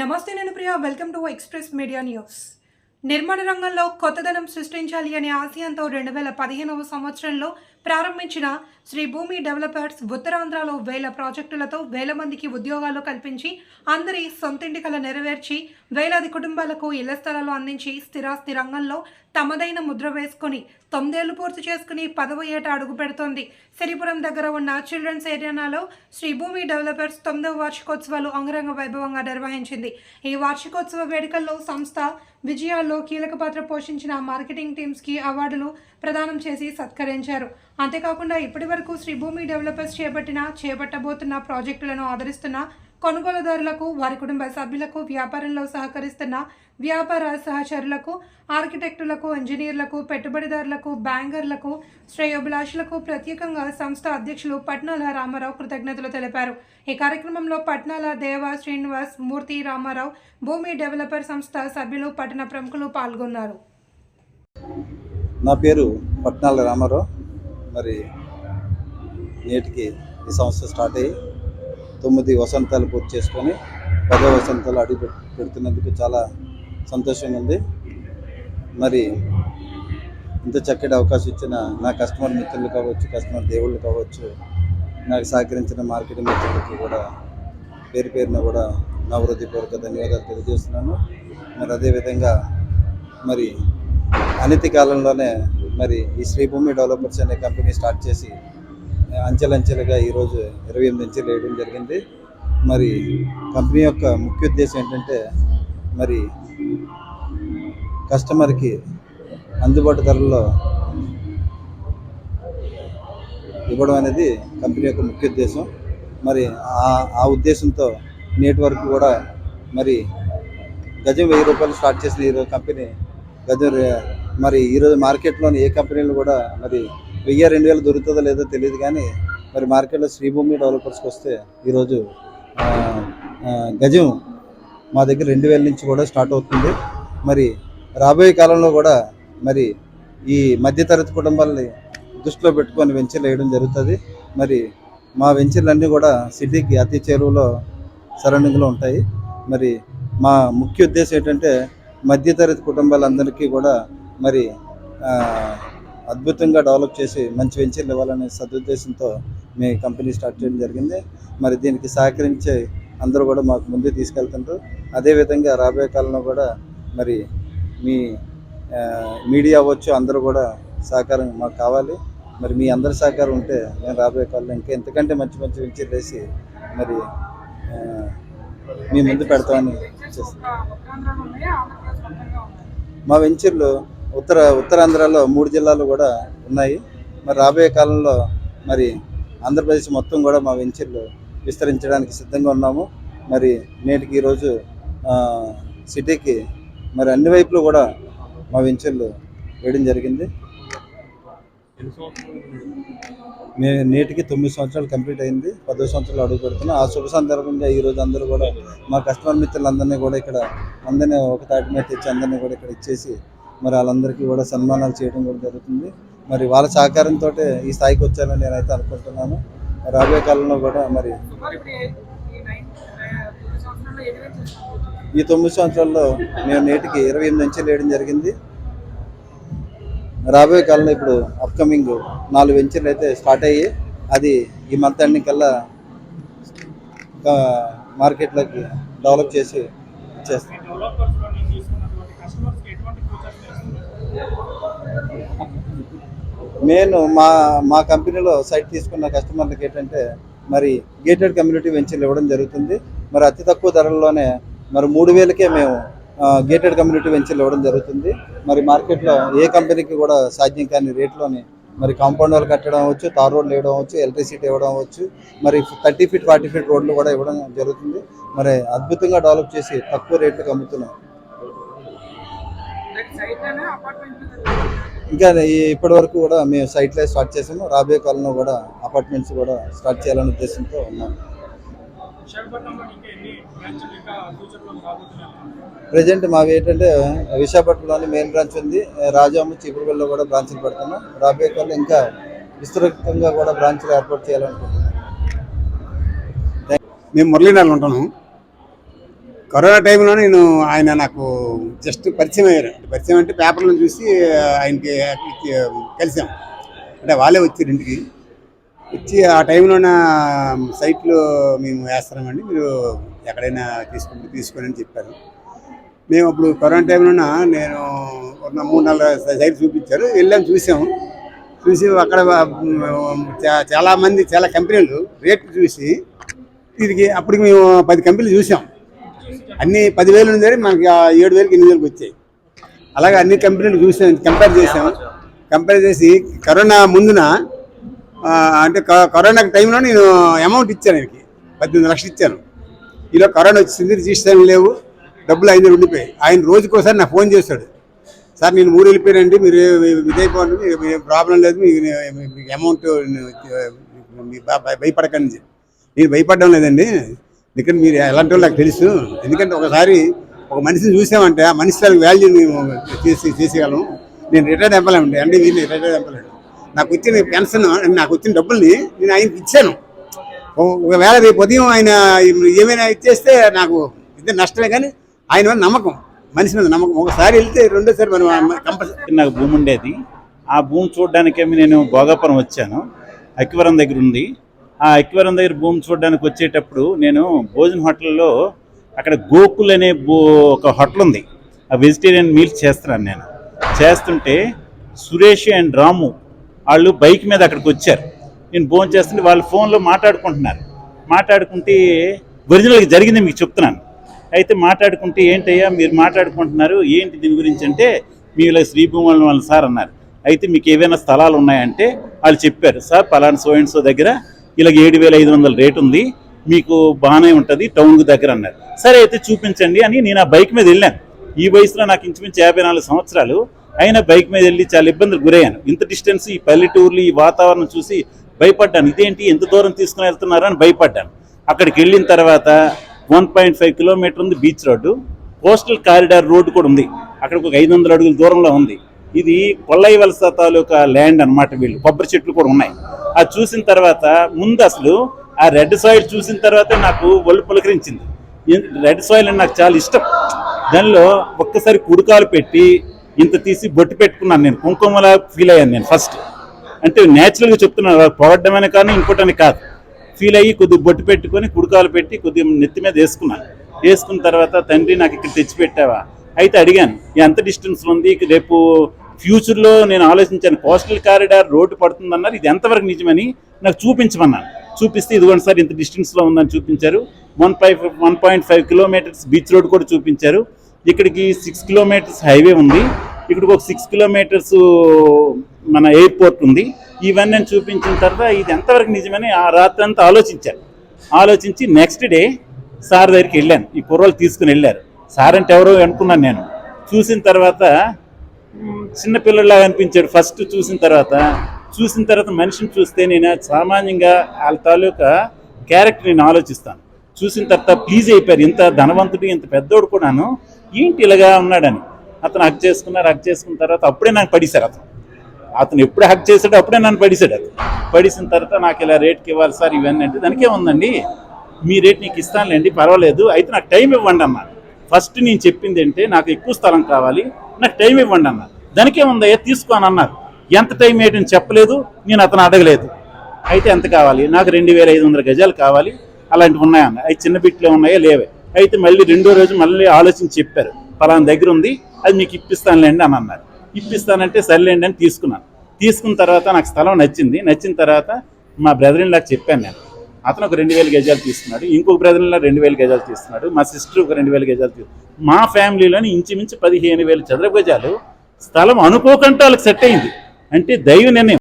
నమస్తే నేను Priya welcome to express media news. నిర్మాణ రంగంలో కొత్తదనం సృష్టించాలి అనే ఆశయంతో రెండు వేల పదిహేనవ సంవత్సరంలో ప్రారంభించిన శ్రీ భూమి డెవలపర్స్ ఉత్తరాంధ్రలో వేల ప్రాజెక్టులతో వేల మందికి ఉద్యోగాలు కల్పించి అందరి సొంతింటి కళ నెరవేర్చి వేలాది కుటుంబాలకు ఇళ్ళ స్థలాలు అందించి స్థిరాస్తి రంగంలో తమదైన ముద్ర వేసుకుని తొమ్మిదేళ్ళు పూర్తి చేసుకుని పదవ ఏట అడుగు పెడుతోంది. సిరిపురం దగ్గర ఉన్న చిల్డ్రన్స్ ఏరియానాలో శ్రీ భూమి డెవలపర్స్ తొమ్మిదవ వార్షికోత్సవాలు అంగరంగ వైభవంగా నిర్వహించింది. ఈ వార్షికోత్సవ వేడుకల్లో సంస్థ విజయాల్లో కీలక పాత్ర పోషించిన మార్కెటింగ్ టీమ్స్కి అవార్డులు ప్రదానం చేసి సత్కరించారు. అంతేకాకుండా ఇప్పటి వరకు శ్రీభూమి డెవలపర్స్ చేపట్టిన చేపట్టబోతున్న ప్రాజెక్టులను ఆదరిస్తున్న కొనుగోలుదారులకు వారి కుటుంబ సభ్యులకు వ్యాపారంలో సహకరిస్తున్న వ్యాపార సహచరులకు ఆర్కిటెక్టులకు ఇంజనీర్లకు పెట్టుబడిదారులకు బ్యాంకర్లకు శ్రేయోభిలాషులకు ప్రత్యేకంగా సంస్థ అధ్యక్షులు పట్నాల రామారావు కృతజ్ఞతలు తెలిపారు. ఈ కార్యక్రమంలో పట్నాల దేవ శ్రీనివాస్ మూర్తి రామారావు భూమి డెవలపర్ సంస్థ సభ్యులు పట్టణ ప్రముఖులు పాల్గొన్నారు. నా పేరు పట్నాల రామారావు. మరి నేటికి ఈ సంవత్సరం స్టార్ట్ అయ్యి తొమ్మిది వసంతాలు పూర్తి చేసుకొని పదో వసంతాలు అడుగు పెడుతున్నందుకు చాలా సంతోషంగా ఉంది. మరి ఇంత చక్కటి అవకాశం ఇచ్చిన నా కస్టమర్ మిత్రులు కావచ్చు కస్టమర్ దేవుళ్ళు కావచ్చు నాకు సహకరించిన మార్కెటింగ్ మిత్రులకి కూడా పేరు పేరున కూడా నా హృదయపూర్వక ధన్యవాదాలు తెలియజేస్తున్నాను. మరి అదేవిధంగా మరి అనతి కాలంలోనే మరి ఈ శ్రీభూమి డెవలపర్స్ అనే కంపెనీ స్టార్ట్ చేసి అంచెలంచెలుగా ఈరోజు ఇరవై ఎనిమిది అంచెలు వేయడం జరిగింది. మరి కంపెనీ యొక్క ముఖ్య ఉద్దేశం ఏంటంటే మరి కస్టమర్కి అందుబాటు ధరల్లో ఇవ్వడం అనేది కంపెనీ యొక్క ముఖ్య ఉద్దేశం. మరి ఆ ఆ ఉద్దేశంతో నేటి వరకు కూడా మరి గజం వెయ్యి రూపాయలు స్టార్ట్ చేసిన ఈరోజు కంపెనీ గజం మరి ఈరోజు మార్కెట్లోని ఏ కంపెనీలు కూడా మరి వెయ్యి రెండు వేలు దొరుకుతుందో లేదో తెలియదు కానీ మరి మార్కెట్లో శ్రీభూమి డెవలపర్స్కి వస్తే ఈరోజు గజం మా దగ్గర రెండు వేల నుంచి కూడా స్టార్ట్ అవుతుంది. మరి రాబోయే కాలంలో కూడా మరి ఈ మధ్యతరగతి కుటుంబాలని దృష్టిలో పెట్టుకొని వెంచర్లు వేయడం జరుగుతుంది. మరి మా వెంచర్లన్నీ కూడా సిటీకి అతి చేరువలో సరౌండింగ్లో ఉంటాయి. మరి మా ముఖ్య ఉద్దేశం ఏంటంటే మధ్యతరగతి కుటుంబాలందరికీ కూడా మరి అద్భుతంగా డెవలప్ చేసి మంచి వెంచర్లు ఇవ్వాలనే సదుద్దేశంతో మీ కంపెనీ స్టార్ట్ చేయడం జరిగింది. మరి దీనికి సహకరించే అందరూ కూడా మాకు ముందు తీసుకెళ్తుంటారు అదేవిధంగా రాబోయే కాలంలో కూడా మరి మీ మీడియా అవ్వచ్చు అందరూ కూడా సహకారం మాకు కావాలి. మరి మీ అందరి సహకారం ఉంటే నేను రాబోయే కాలంలో ఇంకా ఎంతకంటే మంచి మంచి వెంచర్లు వేసి మరి మీ ముందు పెడతామని మా వెంచర్లు ఉత్తర ఉత్తరాంధ్రలో మూడు జిల్లాలు కూడా ఉన్నాయి. మరి రాబోయే కాలంలో మరి ఆంధ్రప్రదేశ్ మొత్తం కూడా మా వెంచర్లు విస్తరించడానికి సిద్ధంగా ఉన్నాము. మరి నేటికి ఈరోజు సిటీకి మరి అన్ని వైపులు కూడా మా వెంచర్లు వేయడం జరిగింది. నేటికి తొమ్మిది సంవత్సరాలు కంప్లీట్ అయింది. పదో సంవత్సరాలు అడుగు పెడుతున్నాం. ఆ శుభ సందర్భంగా ఈ రోజు అందరూ కూడా మా కస్టమర్ మిత్రులందరినీ కూడా ఇక్కడ అందరినీ ఒక తాటి మీద తెచ్చి అందరినీ కూడా ఇక్కడ ఇచ్చేసి మరి వాళ్ళందరికీ కూడా సన్మానాలు చేయడం కూడా జరుగుతుంది. మరి వాళ్ళ సహకారంతో ఈ స్థాయికి వచ్చారని నేనైతే అనుకుంటున్నాను. రాబోయే కాలంలో కూడా మరి ఈ తొమ్మిది సంవత్సరాల్లో మేము నేటికి ఇరవై ఎనిమిది నుంచి వేయడం జరిగింది. రాబోయే కాలంలో ఇప్పుడు అప్కమింగ్ నాలుగు వెంచర్లు అయితే స్టార్ట్ అయ్యి అది ఈ మంత్ ఎండింగ్ కల్లా మార్కెట్లోకి డెవలప్ చేసి ఇచ్చేస్తాం నేను మా మా కంపెనీలో సైట్ తీసుకున్న కస్టమర్లకి ఏంటంటే మరి గేటెడ్ కమ్యూనిటీ వెంచర్లు ఇవ్వడం జరుగుతుంది. మరి అతి తక్కువ ధరల్లోనే మరి మూడు వేలకే మేము గేటెడ్ కమ్యూనిటీ వెంచర్లు ఇవ్వడం జరుగుతుంది. మరి మార్కెట్లో ఏ కంపెనీకి కూడా సాధ్యం కాని రేట్లోనే మరి కాంపౌండ్ వాళ్ళు కట్టడం అవ్వచ్చు తార్ రోడ్లు ఇవ్వడం అవ్వచ్చు ఎలక్ట్రిసిటీ ఇవ్వడం అవ్వచ్చు మరి థర్టీ ఫీట్ ఫార్టీ ఫీట్ రోడ్లు కూడా ఇవ్వడం జరుగుతుంది. మరి అద్భుతంగా డెవలప్ చేసి తక్కువ రేట్లకు అమ్ముతున్నాం. ఇంకా ఈ- ఇప్పటి వరకు కూడా మేము సైట్లో స్టార్ట్ చేసాము. రాబోయే కాలంలో కూడా అపార్ట్మెంట్స్ కూడా స్టార్ట్ చేయాలనే ఉద్దేశంతో ఉన్నాం. ప్రజెంట్ మావి ఏంటంటే విశాఖపట్నంలోని మెయిన్ బ్రాంచ్ ఉంది. రాజాము చీపురుగల్లో కూడా బ్రాంచ్లు పెడుతున్నాం. రాబోయే కాలంలో ఇంకా విస్తృతంగా కూడా బ్రాంచ్లు ఏర్పాటు చేయాలనుకుంటున్నాం. మేము మురళీనగర్ ఉంటాము కరోనా టైంలో నేను ఆయన నాకు జస్ట్ పరిచయం అయ్యారు. పరిచయం అంటే పేపర్లను చూసి ఆయనకి కలిసాం. అంటే వాళ్ళే వచ్చారు ఇంటికి వచ్చి ఆ టైంలో నా సైట్లో మేము వేస్తామండి. మీరు ఎక్కడైనా తీసుకుంటే తీసుకొని అని చెప్పారు. మేము అప్పుడు కరోనా టైంలో నేను ఒక మూడు నాలుగు సైట్ చూపించారు. వెళ్ళాం చూసాము చూసి అక్కడ చాలామంది చాలా కంపెనీలు రేట్లు చూసి ఇది అప్పటికి మేము పది కంపెనీలు చూసాం. అన్ని పదివేలు ఉంది మనకి ఏడు వేలకి ఎనిమిది వేలకు వచ్చాయి. అలాగే అన్ని కంపెనీలు చూసాం కంపేర్ చేసాం. కంపేర్ చేసి కరోనా ముందున అంటే క- కరోనా టైంలో నేను అమౌంట్ ఇచ్చాను ఆయనకి. పద్దెనిమిది లక్షలు ఇచ్చాను. ఇలా కరోనా వచ్చింది రిజిస్ట్రేషన్ లేవు డబ్బులు ఐదు ఉండిపోయాయి. ఆయన రోజుకోసారి నాకు ఫోన్ చేస్తాడు. సార్ నేను ఊరు వెళ్ళిపోయానండి మీరు ఇదైపోండి మీకు ఏం ప్రాబ్లం లేదు మీకు అమౌంట్ మీ భయపడకండి. నేను భయపడడం లేదండి. ఎందుకంటే మీరు ఎలాంటి వాళ్ళు నాకు తెలుసు. ఎందుకంటే ఒకసారి ఒక మనిషిని చూసామంటే ఆ మనిషి వాల్యూ మేము చేసి చేసేయగలం నేను రిటైర్డ్ ఎంపలేమండి అంటే వీళ్ళు రిటైర్డ్ ఎంపలేడు నాకు వచ్చిన పెన్షన్ నాకు వచ్చిన డబ్బుల్ని నేను ఆయనకి ఇచ్చాను. ఒకవేళ రేపు ఉదయం ఆయన ఏమైనా ఇచ్చేస్తే నాకు ఇది నష్టమే కానీ ఆయన మీద నమ్మకం. మనిషి మీద నమ్మకం. ఒకసారి వెళ్తే రెండోసారి మనం కంపల్సరీ నాకు భూమి ఉండేది. ఆ భూమి చూడడానికేమి నేను భోగాపురం వచ్చాను. అక్కివరం దగ్గర ఉంది. ఆ అక్కివరం దగ్గర భూమి చూడడానికి వచ్చేటప్పుడు నేను భోజన హోటల్లో అక్కడ గోకుల్ అనే ఒక హోటల్ ఉంది. ఆ వెజిటేరియన్ మీల్స్ చేస్తున్నాను నేను. చేస్తుంటే సురేష్ అండ్ రాము వాళ్ళు బైక్ మీద అక్కడికి వచ్చారు. నేను భోజనం చేస్తుంటే వాళ్ళు ఫోన్లో మాట్లాడుకుంటున్నారు. మాట్లాడుకుంటే ఒరిజినల్గా జరిగింది మీకు చెప్తున్నాను. అయితే మాట్లాడుకుంటే ఏంటయ్యా మీరు మాట్లాడుకుంటున్నారు? ఏంటి దీని గురించి అంటే మీ ఇలా శ్రీభూముల వాళ్ళ సార్ అన్నారు. అయితే మీకు ఏవైనా స్థలాలు ఉన్నాయంటే వాళ్ళు చెప్పారు. సార్ పలానా సో అండ్ సో దగ్గర ఇలాగ ఏడు వేల ఐదు వందల రేట్ ఉంది మీకు బాగానే ఉంటుంది టౌన్కి దగ్గర అన్నారు. సరే అయితే చూపించండి అని నేను ఆ బైక్ మీద వెళ్ళాను. ఈ వయసులో నాకు ఇంచుమించు యాభై నాలుగు సంవత్సరాలు. అయినా బైక్ మీద వెళ్ళి చాలా ఇబ్బందులు గురయ్యాను. ఇంత డిస్టెన్స్ ఈ పల్లెటూర్లు ఈ వాతావరణం చూసి భయపడ్డాను. ఇదేంటి ఎంత దూరం తీసుకుని వెళ్తున్నారు అని భయపడ్డాను. అక్కడికి వెళ్ళిన తర్వాత వన్ పాయింట్ ఫైవ్ కిలోమీటర్ ఉంది beach road. Coastal corridor road కూడా ఉంది. అక్కడికి ఒక ఐదు వందల అడుగుల దూరంలో ఉంది. ఇది కొల్లయ్య వలస తాలూకా ల్యాండ్ అన్నమాట వీళ్ళు. కొబ్బరి చెట్లు కూడా ఉన్నాయి. అది చూసిన తర్వాత ముందు అసలు ఆ రెడ్ సాయిల్ చూసిన తర్వాతే నాకు ఒళ్ళు పులకరించింది. రెడ్ సాయిల్ అని నాకు చాలా ఇష్టం. దానిలో ఒక్కసారి కుడుకాలు పెట్టి ఇంత తీసి బొట్టు పెట్టుకున్నాను నేను. కుంకుమలా ఫీల్ అయ్యాను నేను ఫస్ట్ అంటే న్యాచురల్గా చెప్తున్నాను పొగడ్డమని కానీ ఇంకోటని కాదు. ఫీల్ అయ్యి కొద్దిగా బొట్టు పెట్టుకొని కుడుకాలు పెట్టి కొద్దిగా నెత్తి మీద వేసుకున్నాను. వేసుకున్న తర్వాత తండ్రి నాకు ఇక్కడ తెచ్చిపెట్టావా? అయితే అడిగాను ఎంత డిస్టెన్స్ ఉంది? రేపు ఫ్యూచర్లో నేను ఆలోచించాను కోస్టల్ కారిడార్ రోడ్డు పడుతుందన్నారు ఇది ఎంతవరకు నిజమని నాకు చూపించమన్నాను. చూపిస్తే ఇదిగోండి సార్ ఇంత డిస్టెన్స్లో ఉందని చూపించారు. One five one point five kilometres beach road కూడా చూపించారు. ఇక్కడికి సిక్స్ కిలోమీటర్స్ హైవే ఉంది. ఇక్కడికి ఒక సిక్స్ కిలోమీటర్స్ మన ఎయిర్పోర్ట్ ఉంది. ఇవన్నీ నేను చూపించిన తర్వాత ఇది ఎంతవరకు నిజమని ఆ రాత్రి అంతా ఆలోచించాను. ఆలోచించి నెక్స్ట్ డే సార్ దగ్గరికి వెళ్ళాను. ఈ కుర్రోలు తీసుకుని వెళ్ళారు. సార్ అంటే ఎవరో అనుకున్నాను నేను. చూసిన తర్వాత చిన్నపిల్లలాగా అనిపించాడు ఫస్ట్ చూసిన తర్వాత. చూసిన తర్వాత మనిషిని చూస్తే నేను సామాన్యంగా వాళ్ళ తాలూకా క్యారెక్టర్ నేను ఆలోచిస్తాను. చూసిన తర్వాత ప్లీజ్ అయిపోయారు. ఇంత ధనవంతుడు ఇంత పెద్దోడు కూడాను ఏంటి ఇలాగా ఉన్నాడని. అతను హక్ చేసుకున్నారు హక్ చేసుకున్న తర్వాత అప్పుడే నాకు పడిశారు అతను. అతను ఎప్పుడు హక్ చేశాడో అప్పుడే నన్ను పడిశాడు అతను. పడిసిన తర్వాత నాకు ఇలా రేట్కి ఇవ్వాలి సార్ ఇవన్నీ అంటే దానికే ఉందండి మీ రేట్ నీకు ఇస్తానులేండి పర్వాలేదు. అయితే నాకు టైం ఇవ్వండి అన్న ఫస్ట్ నేను చెప్పింది అంటే నాకు ఎక్కువ స్థలం కావాలి నాకు టైం ఇవ్వండి అన్నారు. దానికే ఉందయ్యా అన్నారు. ఎంత టైం ఏంటని చెప్పలేదు నేను అతను అడగలేదు. అయితే ఎంత కావాలి? నాకు రెండు వేల ఐదు వందల గజాలు కావాలి అలాంటివి ఉన్నాయన్న అవి చిన్న బిట్లే ఉన్నాయా? లేవే. అయితే మళ్ళీ రెండో రోజు మళ్ళీ ఆలోచించి చెప్పారు. పలానా దగ్గర ఉంది అది మీకు ఇప్పిస్తానులేండి అని అన్నారు. ఇప్పిస్తానంటే సర్లేండి అని తీసుకున్నాను. తీసుకున్న తర్వాత నాకు స్థలం నచ్చింది. నచ్చిన తర్వాత మా బ్రదర్ నాకు చెప్పాను నేను. అతను ఒక రెండు వేల గజాలు తీస్తున్నాడు ఇంకొక బ్రదర్లో రెండు వేల గజాలు తీస్తున్నాడు మా సిస్టర్ ఒక రెండు వేల గజాలు తీసుకున్నాడు మా ఫ్యామిలీలోని ఇంచుమించు పదిహేను వేల చదరపు గజాలు స్థలం అనుకోకుండా వాళ్ళకి సెట్ అయింది. అంటే దైవ నిర్ణయం.